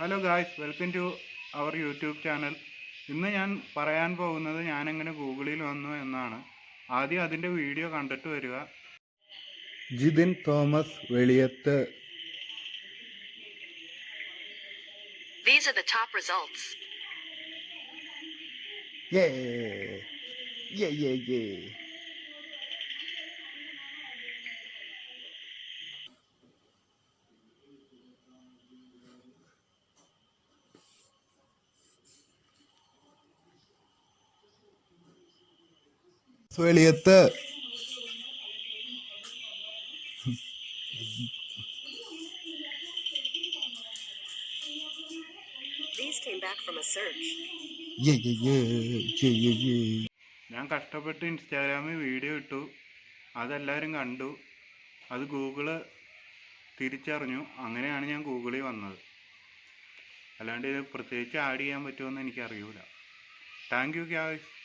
Hello guys welcome to our YouTube channel ഇന്ന് ഞാൻ പറയാൻ പോകുന്നത് ഞാൻ എങ്ങനെ ഗൂഗിളിൽ വന്നു എന്നാണ്. ആദ്യം അതിന്റെ വീഡിയോ കണ്ടിട്ട് വരിക. Jithin Thomas Veliyath. These are the top results. Yay! Yay, yay, Veliyath These came back from a search. Yay yay yay yay yay yay. ഞാൻ കഷ്ടപ്പെട്ട് ഇൻസ്റ്റാഗ്രാമിൽ വീഡിയോ ഇട്ടു. അതെല്ലാവരും കണ്ടു. അത് ഗൂഗിൾ തിരിച്ചറിഞ്ഞു. അങ്ങനെയാണ് ഞാൻ ഗൂഗിളിൽ വന്നത്. അല്ലാണ്ട് ഇത് പ്രത്യേകിച്ച് ആഡ് ചെയ്യാൻ പറ്റുമെന്ന് എനിക്കറിയൂല. Thank you gas